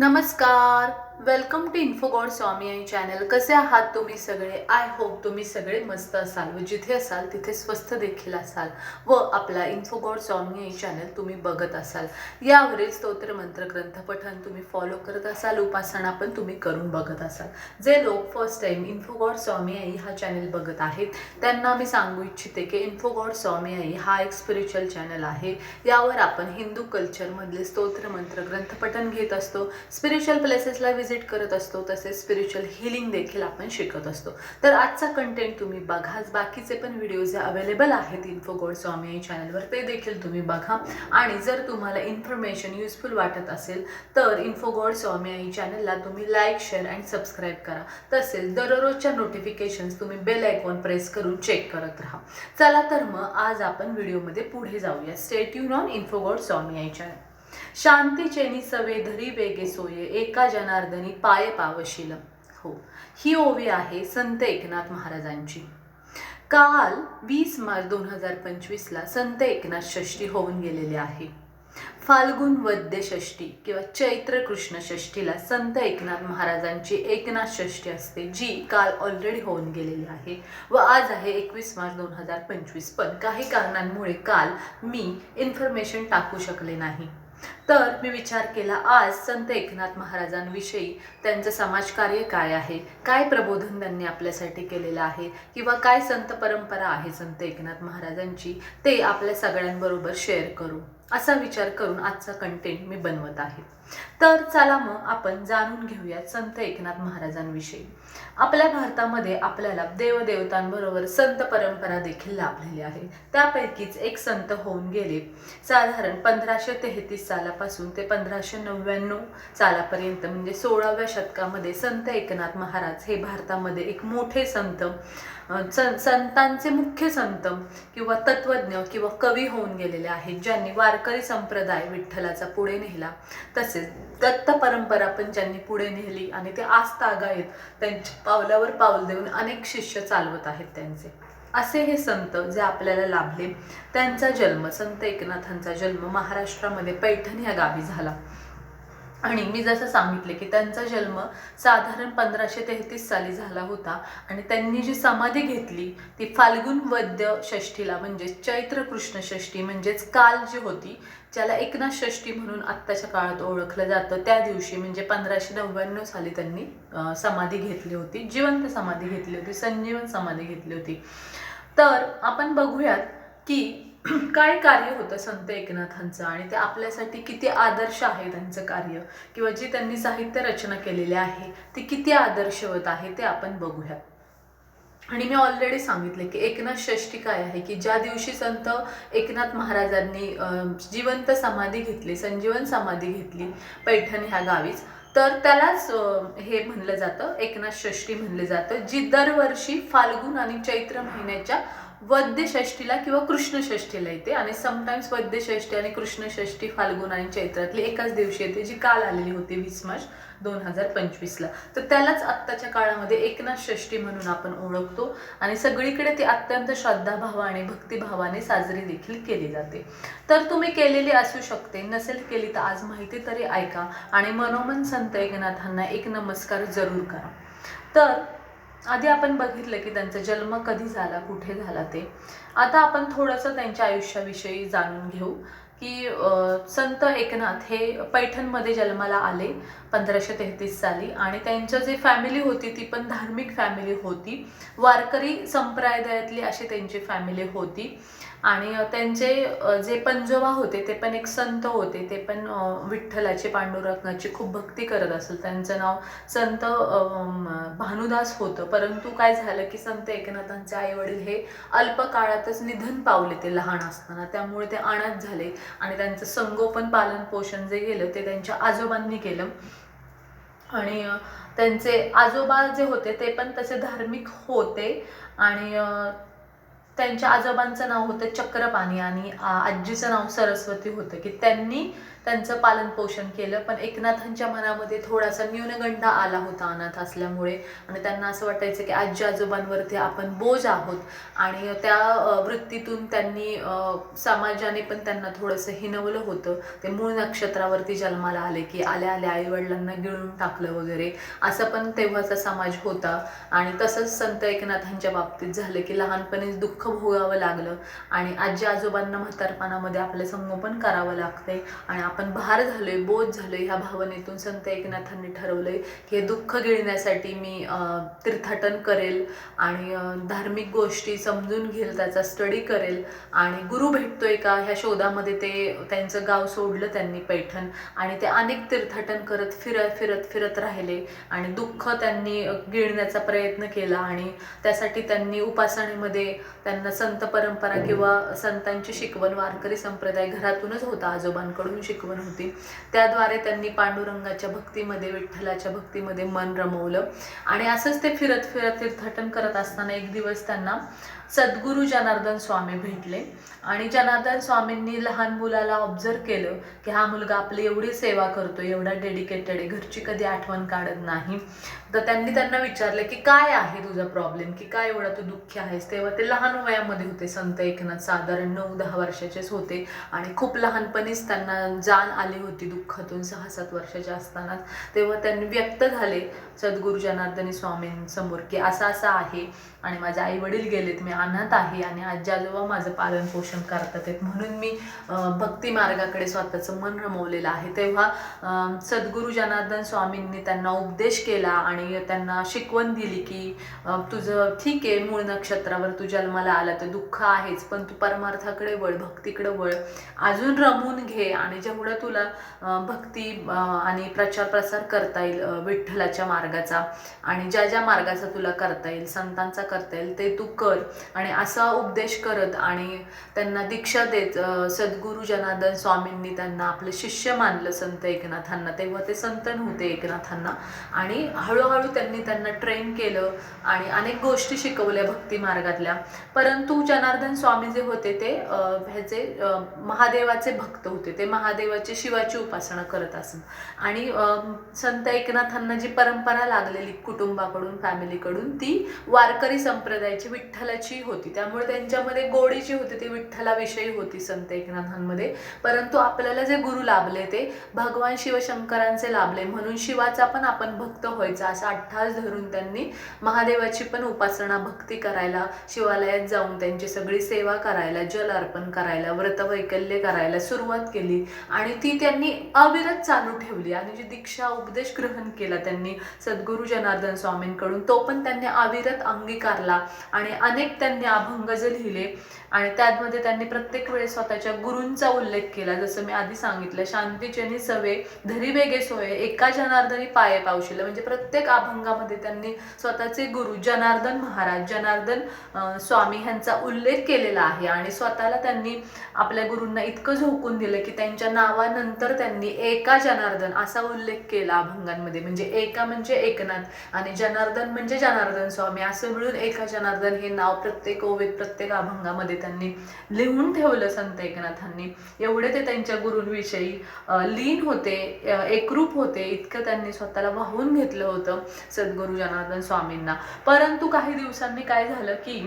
नमस्कार. Welcome to Infogod Swami आई channel. कसे आहात तुम्ही सगळे? आय होप तुम्ही सगळे मस्त असाल व जिथे असाल तिथे स्वस्थ देखील असाल व आपला इन्फोगॉड स्वामी आई चॅनल तुम्ही बघत असाल. यावरील स्तोत्र मंत्र ग्रंथपठन तुम्ही फॉलो करत असाल. उपासना पण तुम्ही करून बघत असाल. जे लोक फर्स्ट टाइम इन्फोगॉड स्वामी आई हा चॅनल बघत आहेत त्यांना मी सांगू इच्छिते की इन्फोगॉड स्वामी आई हा एक स्पिरिच्युअल चॅनल आहे. यावर आपण हिंदू कल्चरमधले स्तोत्र मंत्र ग्रंथपठन घेत असतो. स्पिरिच्युअल प्लेसेसला व्हिजिट करत असतो तसेच स्पिरिच्युअल हिलिंग देखील आपण शिकत असतो. तर आजचा कंटेंट तुम्ही बघाच बाकीचे पण व्हिडिओज अवेलेबल आहेत इन्फो गोड स्वामी चॅनलवर ते देखील तुम्ही बघा. आणि जर तुम्हाला इन्फॉर्मेशन युजफुल वाटत असेल तर इन्फो गोड स्वामी आई चॅनलला तुम्ही लाईक शेअर अँड सबस्क्राईब करा. तसेच दररोजच्या नोटिफिकेशन्स तुम्ही बेल आयकॉन प्रेस करून चेक करत राहा. चला तर मग आज आपण व्हिडिओमध्ये पुढे जाऊया. स्टेट यू इन्फो गॉड स्वामी आई चॅनल शांती चेनी सवे धरी वेगे सोये एका जनार्दनी पाय पावशील. हो ही ओवी आहे संत एकनाथ महाराजांची. काल वीस मार्च दोन हजार पंचवीसला संत एकनाथ षष्ठी होऊन गेलेले आहे. फाल्गुन वद्य षष्ठी किंवा चैत्र कृष्ण षष्ठीला संत एकनाथ महाराजांची एकनाथ षष्ठी असते जी काल ऑलरेडी होऊन गेलेली आहे व आज आहे एकवीस मार्च दोन हजार पंचवीस. पण काही कारणांमुळे काल मी इन्फॉर्मेशन टाकू शकले नाही. तर मी विचार केला आज संत एकनाथ महाराजांविषयी त्यांचं समाजकार्य काय आहे? काय प्रबोधन त्यांनी आपल्यासाठी केलेलं आहे? किंवा काय संत परंपरा आहे संत एकनाथ महाराजांची? ते आपल्या सगळ्यांबरोबर शेअर करू. असा विचार करून आजचा कंटेंट मी बनवत आहे. तर चला मग आपण जाणून घेऊयात संत एकनाथ महाराजांविषयी. आपल्या भारतामध्ये आपल्याला देवदेवतांबरोबर संत परंपरा देखील लाभलेली आहे. त्यापैकीच एक संत होऊन गेले. साधारण पंधराशे तेहतीस सालापासून ते पंधराशे नव्याण्णव सालापर्यंत म्हणजे सोळाव्या शतकामध्ये संत एकनाथ महाराज हे भारतामध्ये एक मोठे संत संतांचे मुख्य संत किंवा तत्वज्ञ किंवा कवी होऊन गेलेले आहेत ज्यांनी वार वारकरी संप्रदाय विठ्ठलाचा पुढे नेला. तसेच दत्त परंपरा पण ज्यांनी पुढे नेली आणि ते आज तागायत त्यांच्या पावलावर पाऊल देऊन अनेक शिष्य चालवत आहेत त्यांचे. असे हे संत जे आपल्याला लाभले. त्यांचा जन्म संत एकनाथांचा जन्म महाराष्ट्रामध्ये पैठण या गावी झाला. आणि मी जसं सांगितले की त्यांचा जन्म साधारण पंधराशे तेहतीस साली झाला होता आणि त्यांनी जी समाधी घेतली ती फाल्गुन वद्य षष्ठीला म्हणजे चैत्र कृष्ण षष्ठी म्हणजेच काल जी होती ज्याला एकनाथ षष्ठी म्हणून आत्ताच्या काळात ओळखलं जातं. त्या दिवशी म्हणजे पंधराशे नव्याण्णव साली त्यांनी समाधी घेतली होती जिवंत समाधी घेतली होती संजीवन समाधी घेतली होती. तर आपण बघूयात की काय कार्य होतं संत एकनाथांचं? आणि ते आपल्यासाठी किती आदर्श आहे त्यांचं कार्य? किंवा जी त्यांनी साहित्य रचना केलेली आहे ती किती आदर्शवत आहे ते आपण बघूया आणि मी ऑलरेडी सांगितले की एकनाथ षष्ठी काय आहे? की ज्या दिवशी संत एकनाथ महाराजांनी जिवंत समाधी घेतली संजीवन समाधी घेतली पैठण ह्या गावीच तर त्यालाच हे म्हणलं जातं एकनाथ षष्ठी म्हणलं जातं जी दरवर्षी फाल्गुन आणि चैत्र महिन्याच्या वद्यषष्ठीला किंवा कृष्णषष्ठीला येते. आणि समटाईम्स वद्यषष्ठी आणि कृष्णषष्ठी फाल्गुन आणि चैत्रातली एकाच दिवशी येते जी काल आलेली होती वीस मार्च दोन हजार पंचवीसला. तर त्यालाच आत्ताच्या काळामध्ये एकनाथ षष्ठी म्हणून आपण ओळखतो. आणि सगळीकडे ती अत्यंत श्रद्धाभावाने भक्तिभावाने साजरी देखील केली जाते. तर तुम्ही केलेली असू शकते. नसेल केली तर आज माहिती तरी ऐका. आणि मनोमन संत एकनाथांना एक नमस्कार जरूर करा. तर आधी आपण बघितलं की त्यांचा जन्म कधी झाला कुठे झाला ते. आता आपण थोडंसं त्यांच्या आयुष्याविषयी जाणून घेऊ की संत एकनाथ हे पैठणमध्ये जन्माला आले पंधराशे तेहतीस साली आणि त्यांचं जे फॅमिली होती ती पण धार्मिक फॅमिली होती. वारकरी संप्रदायातली अशी त्यांची फॅमिली होती. आणि त्यांचे जे पंजोबा होते ते पण एक संत होते ते पण विठ्ठलाचे पांडुरत्नाची पांडुरंगाची खूप भक्ती करत असेल त्यांचं नाव संत भानुदास होतं. परंतु काय झालं की संत एकनाथांचे आई वडील हे अल्प काळातच निधन पावले ते लहान असताना. त्यामुळे ते अनाथ झाले आणि त्यांचं संगोपन पालन पोषण जे गेलं ते त्यांच्या आजोबांनी केलं. आणि त्यांचे आजोबा जे होते ते पण तसे धार्मिक होते. आणि त्यांच्या आजोबांचं नाव होतं चक्रपाणी आणि आजीचं नाव सरस्वती होतं की त्यांनी त्यांचं पालन पोषण केलं. पण एकनाथांच्या मनामध्ये थोडासा न्यूनगंड आला होता अनाथ असल्यामुळे. आणि त्यांना असं वाटायचं की आजी आजोबांवरती आपण बोज आहोत. आणि त्या वृत्तीतून त्यांनी समाजाने पण त्यांना थोडंसं हिनवलं होतं. ते मूळ नक्षत्रावरती जन्माला आले की आल्या आल्या आईवडिलांना गिळून टाकलं वगैरे. असं पण तेव्हाचा समाज होता. आणि तसंच संत एकनाथांच्या बाबतीत झालं की लहानपणीच दुःख भोगावं लागलं. आणि आजी आजोबांना म्हातारपणामध्ये आपलं संगोपन करावं लागतंय. आणि आपण भार झालोय बोध झालोय ह्या भावनेतून संत एकनाथांनी ठरवलंय की हे दुःख गिळण्यासाठी मी तीर्थाटन करेल आणि धार्मिक गोष्टी समजून घेईल त्याचा स्टडी करेल. आणि गुरु भेटतोय का ह्या शोधामध्ये ते त्यांचं गाव सोडलं त्यांनी पैठण. आणि ते अनेक तीर्थाटन करत फिरत फिरत फिरत राहिले. आणि दुःख त्यांनी गिळण्याचा प्रयत्न केला आणि त्यासाठी त्यांनी उपासनेमध्ये त्यांना त्यांना संत परंपरा किंवा संतांची शिकवण वारकरी संप्रदाय घरातूनच होता आजोबांकडून शिकवण होती. त्याद्वारे त्यांनी पांडुरंगाच्या भक्तीमध्ये विठ्ठलाच्या भक्तीमध्ये मन रमवलं. आणि असंच ते फिरत फिरत तीर्थाटन करत असताना एक दिवस त्यांना सद्गुरू जनार्दन स्वामी भेटले. आणि जनार्दन स्वामींनी लहान मुलाला ऑब्झर्व केलं की हा मुलगा आपली एवढी सेवा करतो एवढा डेडिकेटेड आहे घरची कधी आठवण काढत नाही. तर त्यांनी त्यांना विचारलं की काय आहे तुझा प्रॉब्लेम की काय एवढा तू दुःखी आहेस? तेव्हा ते लहान वयामध्ये होते संत एकनाथ साधारण नऊ दहा वर्षाचेच होते. आणि खूप लहानपणीच त्यांना जाण आली होती दुःखातून सहा सात वर्षाच्या असतानाच तेव्हा त्यांनी व्यक्त झाले सद्गुरू जनार्दनी स्वामींसमोर की असं असं आहे आणि माझे आई वडील गेलेत मी अनाथ आहे आणि आजी आजोबा माझं पालन पोषण करतात आहेत. म्हणून मी भक्ती मार्गाकडे स्वतःचं मन रमवलेलं आहे. तेव्हा सद्गुरु सद्गुरू जनार्दन स्वामींनी त्यांना उपदेश केला आणि त्यांना शिकवण दिली की तुझं ठीक आहे मूळ नक्षत्रावर तू जन्माला आला तर दुःख आहेच पण तू परमार्थाकडे वळ भक्तीकडे वळ. अजून रमून घे आणि जेवढं तुला भक्ती आणि प्रचार प्रसार करता येईल विठ्ठलाच्या मार्गाचा आणि ज्या ज्या मार्गाचा तुला करता येईल संतांचा करता येईल ते तू कर. आणि असा उपदेश करत आणि त्यांना दीक्षा देत सद्गुरु सद्गुरू जनार्दन स्वामींनी त्यांना आपलं शिष्य मानलं संत एकनाथांना. तेव्हा ते संत नव्हते एकनाथांना. आणि हळूहळू त्यांनी त्यांना ट्रेन केलं आणि अनेक गोष्टी शिकवल्या भक्ती मार्गातल्या. परंतु जनार्दन स्वामी जे होते ते ह्याचे महादेवाचे भक्त होते. ते महादेवाचे शिवाची उपासना करत असत आणि अं, संत एकनाथांना जी परंपरा लागलेली कुटुंबाकडून फॅमिलीकडून ती वारकरी संप्रदायाची विठ्ठलाची होती. त्यामुळे त्यांच्यामध्ये गोडी जी होती ती विठ्ठलाविषयी होती संत एकनाथांमध्ये. परंतु आपल्याला जे गुरु लाभले ते भगवान शिवशंकरांचे लाभले. म्हणून शिवाचा पण आपण भक्त व्हायचा असा अठ्ठास धरून त्यांनी महादेवाची पण उपासना भक्ती करायला शिवालयात जाऊन त्यांची सगळी सेवा करायला जल अर्पण करायला व्रतवैकल्य करायला सुरुवात केली. आणि ती त्यांनी अविरत चालू ठेवली. आणि जी दीक्षा उपदेश ग्रहण केला त्यांनी सद्गुरू जनार्दन स्वामींकडून तो पण त्यांनी अविरत अंगीकार अंगीकारला आणि अनेक त्यांनी अभंग जे लिहिले आणि त्यामध्ये त्यांनी प्रत्येक वेळेस स्वतःच्या गुरूंचा उल्लेख केला. जसं मी आधी सांगितलं शांतीचेनी सवे धरी वेगे सोये एका जनार्दनी पाये पावशिलं. म्हणजे प्रत्येक अभंगामध्ये त्यांनी स्वतःचे गुरु जनार्दन महाराज जनार्दन स्वामी ह्यांचा उल्लेख केलेला आहे. आणि स्वतःला त्यांनी आपल्या गुरूंना इतकं झोकून दिलं की त्यांच्या नावानंतर त्यांनी एका जनार्दन असा उल्लेख केला अभंगांमध्ये. म्हणजे एका म्हणजे एकनाथ आणि जनार्दन म्हणजे जनार्दन स्वामी. असं मिळून एका जनार्दन हे नाव प्रत्येक ओवेत प्रत्येक अभंगामध्ये त्यांनी लिहून ठेवलं संत एकनाथांनी. एवढे ते त्यांच्या गुरूंविषयी लीन होते एकरूप होते इतकं त्यांनी स्वतःला वाहून घेतलं होतं सद्गुरू जनार्दन स्वामींना. परंतु काही दिवसांनी काय झालं की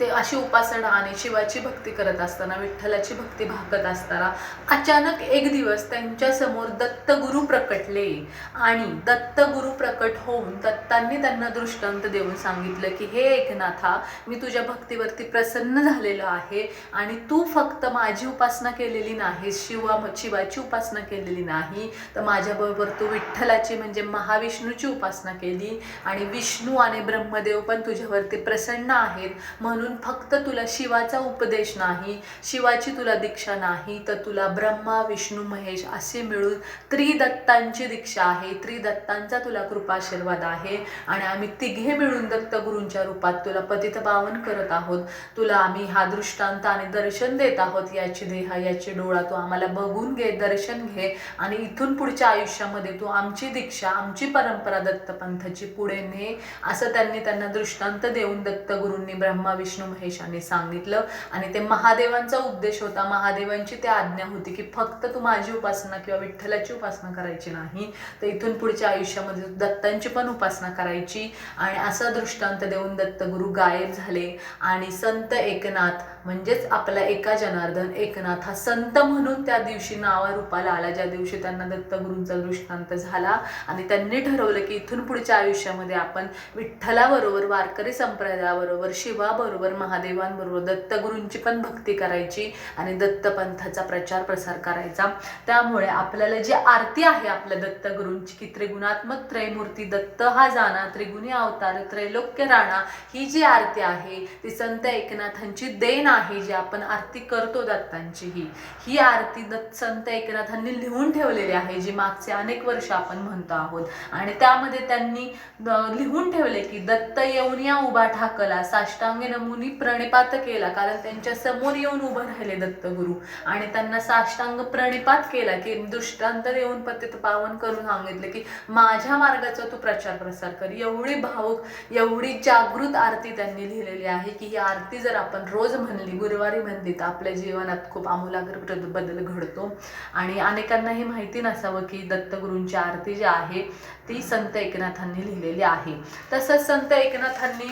ते अशी उपासना आणि शिवाची भक्ती करत असताना विठ्ठलाची भक्ती भागत असताना अचानक एक दिवस त्यांच्यासमोर दत्तगुरु प्रकटले. आणि दत्तगुरु प्रकट होऊन दत्तांनी त्यांना दृष्टांत देऊन सांगितलं की हे एकनाथा मी तुझ्या भक्तीवरती प्रसन्न झालेलो आहे आणि तू फक्त माझी उपासना केलेली नाही शिवा शिवाची उपासना केलेली नाही. तर माझ्याबरोबर तू विठ्ठलाची म्हणजे महाविष्णूची उपासना केली आणि विष्णू आणि ब्रह्मदेव पण तुझ्यावरती प्रसन्न आहेत. म्हणून फक्त तुला शिवाचा उपदेश नाही शिवाची तुला दीक्षा नाही तर तुला ब्रह्मा विष्णू महेश असे मिळून त्रिदत्तांची दीक्षा आहे. त्रिदत्तांचा तुला कृपाशीर्वाद आहे. आणि आम्ही तिघे मिळून दत्तगुरूंच्या रूपात तुला पतित पावन करत आहोत. तुला आम्ही हा दृष्टांत आणि दर्शन देत आहोत. याची देहा याची डोळा तू आम्हाला बघून घे दर्शन घे. आणि इथून पुढच्या आयुष्यामध्ये तू आमची दीक्षा आमची परंपरा दत्तपंथाची पुढे ने असं त्यांनी त्यांना दृष्टांत देऊन दत्तगुरूंनी ब्रह्मा विष्णू विष्णू महेशाने सांगितलं. आणि ते महादेवांचा उद्देश होता. महादेवांची ते आज्ञा होती की फक्त तू माझी उपासना किंवा विठ्ठलाची उपासना करायची नाही तर इथून पुढच्या आयुष्यामध्ये दत्तांची पण उपासना करायची. आणि असा दृष्टांत देऊन दत्तगुरू गायब झाले. आणि संत एकनाथ म्हणजेच आपला एका जनार्दन एकनाथ हा संत म्हणून त्या दिवशी नावारूपाला आला ज्या दिवशी त्यांना दत्तगुरूंचा दृष्टांत झाला. आणि त्यांनी ठरवलं की इथून पुढच्या आयुष्यामध्ये आपण विठ्ठलाबरोबर वारकरी संप्रदायाबरोबर शिवाबरोबर महादेवांबरोबर दत्तगुरूंची पण भक्ती करायची आणि दत्तपंथाचा प्रचार प्रसार करायचा. त्यामुळे आपल्याला जी आरती आहे आपल्या दत्तगुरूंची की त्रिगुणात्मक त्रयमूर्ती दत्त हा जाणा त्रिगुणी अवतार त्रैलोक्य राणा ही जी आरती आहे ती संत एकनाथांची देण आहे जी आपण आरती करतो दत्तांची ही ही आरती दत्त संत एकनाथांनी लिहून ठेवलेली आहे जी मागचे अनेक वर्ष आपण म्हणतो आहोत. आणि त्यामध्ये त्यांनी लिहून ठेवले की दत्त येऊन या उभा ठाकला साष्टांगे मुनी प्रणिपात केला कारण त्यांच्यासमोर येऊन उभं राहिले दत्तगुरू. आणि त्यांना साष्टांग प्रणिपात केला की दृष्टांत येऊन पतित पावन करून सांगितले की माझ्या मार्गाचा तू प्रचार प्रसार कर. एवढी भावुक एवढी जागृत आरती त्यांनी लिहिलेली आहे की ही आरती जर आपण रोज म्हणली गुरुवारी म्हणली तर आपल्या जीवनात खूप आमूलाग्र बदल घडतो. आणि अनेकांना हे माहिती नसावं की दत्तगुरूंची आरती जी आहे ती संत एकनाथांनी लिहिलेली आहे. तसंच संत एकनाथांनी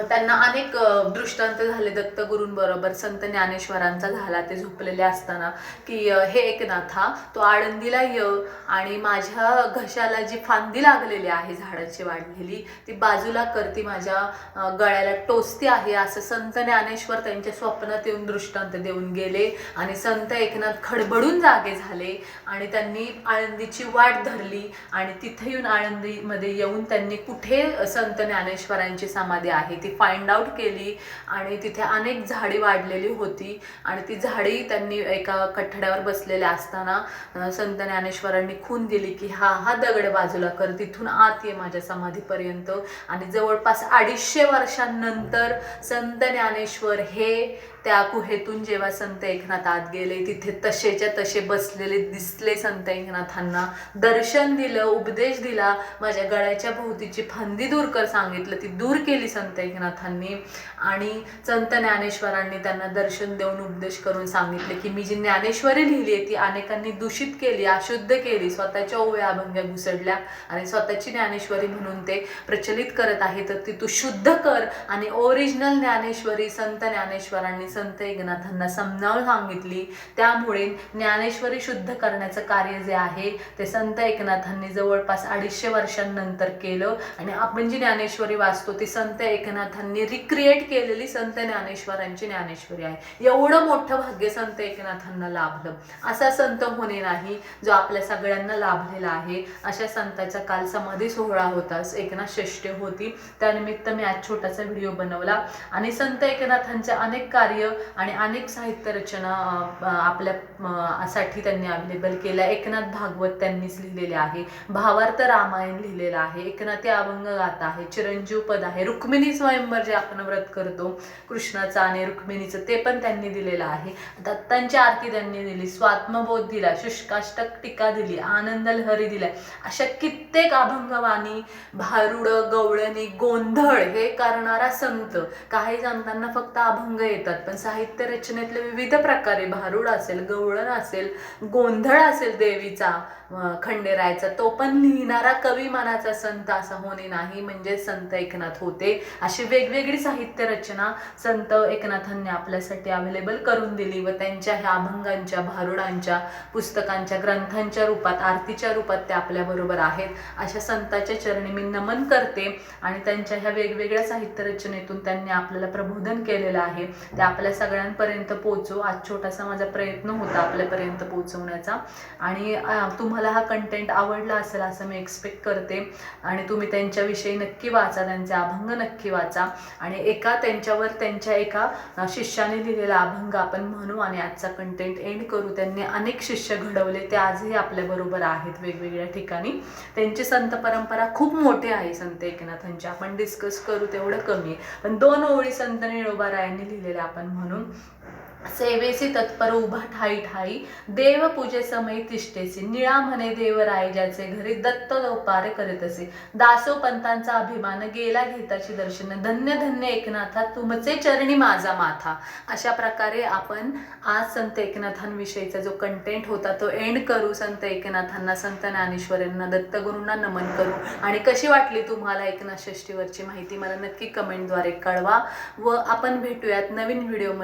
त्यांना अनेक दृष्टांत झाले दत्तगुरूंबरोबर संत ज्ञानेश्वरांचा झाला ते झोपलेले असताना की हे एकनाथा तो आळंदीला य आणि माझ्या घशाला जी फांदी लागलेली आहे झाडाची वाढलेली ती बाजूला करती माझ्या गळ्याला टोचती आहे असं संत ज्ञानेश्वर त्यांच्या स्वप्नात येऊन दृष्टांत देऊन गेले आणि संत एकनाथ खडबडून जागे झाले आणि त्यांनी आळंदीची वाट धरली आणि तिथे येऊन आळंदीमध्ये येऊन त्यांनी कुठे संत ज्ञानेश्वरांची समाधी आहे ती फाइंड आउट केली आणि तिथे अनेक झाडी वाढलेली होती. आणि ती झाडी त्यांनी एका कठड्यावर बसलेल्या असताना संत ज्ञानेश्वरांनी खून दिली की हा हा दगड बाजूला कर तिथून आत ये माझ्या समाधीपर्यंत. आणि जवळपास अडीचशे वर्षांनंतर संत ज्ञानेश्वर हे त्या गुहेतून जेव्हा संत एकनाथ आत गेले तिथे तसेच्या तसे बसलेले दिसले संत एकनाथांना. दर्शन दिलं उपदेश दिला. माझ्या गळ्याच्या भोवतीची फांदी दूर कर सांगितलं. ती दूर केली संत एकनाथांनी. आणि संत ज्ञानेश्वरांनी त्यांना दर्शन देऊन उपदेश करून सांगितले की मी जी ज्ञानेश्वरी लिहिली आहे ती अनेकांनी दूषित केली अशुद्ध केली. स्वतःच्या ओव्या अभंग्या घुसडल्या आणि स्वतःची ज्ञानेश्वरी म्हणून ते प्रचलित करत आहे. तर ती तू शुद्ध कर आणि ओरिजिनल ज्ञानेश्वरी संत ज्ञानेश्वरांनी संत एकनाथांना समजावून सांगितली. त्यामुळे ज्ञानेश्वरी शुद्ध करण्याचं कार्य जे आहे ते संत एकनाथांनी जवळपास अडीचशे वर्षांनंतर केलं. आणि आपण जी ज्ञानेश्वरी वाचतो ती संत एकनाथांनी रिक्रिएट केलेली संत ज्ञानेश्वरांची ज्ञानेश्वरी आहे. एवढं मोठं भाग्य संत एकनाथांना लाभलं. असा संत होणे नाही जो आपल्या सगळ्यांना लाभलेला आहे. अशा संताचा काल समाधी सोहळा होता. एकनाथ षष्ठी होती. त्यानिमित्त मी आज छोटासा व्हिडिओ बनवला. आणि संत एकनाथांचे अनेक कार्य आणि अनेक साहित्य रचना आपल्या साठी त्यांनी अवेलेबल केल्या. एकनाथ भागवत त्यांनीच लिहिलेले आहे. भावार्थ रामायण लिहिलेलं आहे. एकनाथी अभंग गाथा आहे. चिरंजीव पद आहे. रुक्मिणी स्वयंवर जे आपण व्रत करतो कृष्णाचं आणि रुक्मिणीचं ते पण त्यांनी दिलेलं आहे. दत्तांची आरती त्यांनी दिली. स्वात्मबोध दिला. शुष्काष्टक टीका दिली. आनंद लहरी दिल्या. अशा कित्येक अभंगवाणी भारुड गवळणी गोंधळ हे करणारा संत. काही संतांना फक्त अभंग येतात. पण साहित्य रचनेतले विविध प्रकारे भारुड असेल गवळण असेल गोंधळ असेल देवीचा खंडेरायचा तो पण लिहिणारा कवी मनाचा संत असा होणे नाही म्हणजे संत एकनाथ होते. अशी वेगवेगळी साहित्य रचना संत एकनाथांनी आपल्यासाठी अवेलेबल करून दिली व त्यांच्या ह्या अभंगांच्या भारुडांच्या पुस्तकांच्या ग्रंथांच्या रूपात आरतीच्या रूपात ते आपल्याबरोबर आहेत. अशा संताच्या चरणी मी नमन करते आणि त्यांच्या ह्या वेगवेगळ्या साहित्य रचनेतून त्यांनी आपल्याला प्रबोधन केलेलं आहे. त्या आपल्या सगळ्यांपर्यंत पोचू आज छोटासा माझा प्रयत्न होता आपल्यापर्यंत पोचवण्याचा आणि तुम्हाला हा कंटेंट आवडला असेल असं मी एक्सपेक्ट करते. आणि तुम्ही त्यांच्याविषयी नक्की वाचा त्यांचे अभंग नक्की वाचा. आणि एका त्यांच्यावर त्यांच्या एका शिष्याने लिहिलेला अभंग आपण म्हणू आणि आजचा कंटेंट एंड करू. त्यांनी अनेक शिष्य घडवले ते आजही आपल्याबरोबर आहेत वेगवेगळ्या ठिकाणी. त्यांची संत परंपरा खूप मोठी आहे संत एकनाथांची. आपण डिस्कस करू तेवढं कमी. आहे पण दोन ओळी संत निळोबा रायांनी लिहिलेल्या आपण म्हणून सेवेसी तत्पर उभा ठाई ठाई देव पूजे समय तिष्ठेसी निळा म्हणे देवराय ज्याचे घरी दत्त लोपारे करीत असे. दासो पंतांचा अभिमान गेला घेताची दर्शन. धन्य धन्य एकनाथा तुमचे चरणी माझा माथा. अशा प्रकारे आपण आज संत एकनाथांविषयीचा जो कंटेंट होता तो एंड करू. संत एकनाथांना संत ज्ञानेश्वरांना दत्तगुरूंना नमन करू. आणि कशी वाटली तुम्हाला एकनाथ षष्टीवरची माहिती? मला नक्की कमेंटद्वारे कळवा. व आपण भेटूयात नवीन व्हिडिओमध्ये